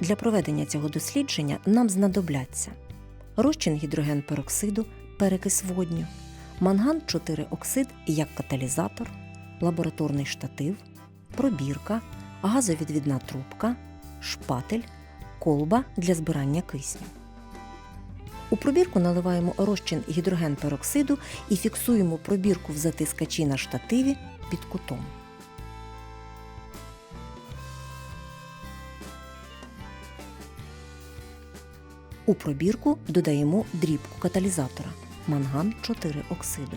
Для проведення цього дослідження нам знадобляться розчин гідрогенпероксиду, перекис водню, манган 4 оксид як каталізатор, лабораторний штатив, пробірка, газовідвідна трубка, шпатель, колба для збирання кисню. У пробірку наливаємо розчин гідрогенпероксиду і фіксуємо пробірку в затискачі на штативі під кутом. У пробірку додаємо дрібку каталізатора манган 4 оксиду.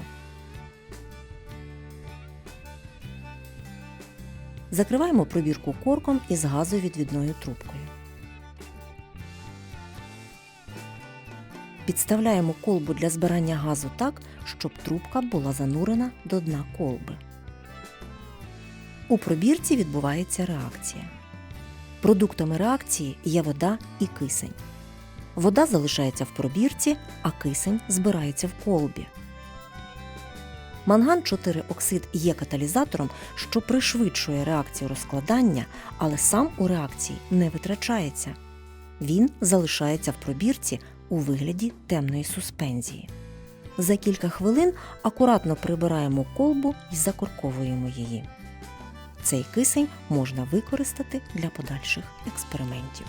Закриваємо пробірку корком із газовідвідною трубкою. Підставляємо колбу для збирання газу так, щоб трубка була занурена до дна колби. У пробірці відбувається реакція. Продуктами реакції є вода і кисень. Вода залишається в пробірці, а кисень збирається в колбі. Манган 4 оксид є каталізатором, що пришвидшує реакцію розкладання, але сам у реакції не витрачається. Він залишається в пробірці у вигляді темної суспензії. За кілька хвилин акуратно прибираємо колбу і закорковуємо її. Цей кисень можна використати для подальших експериментів.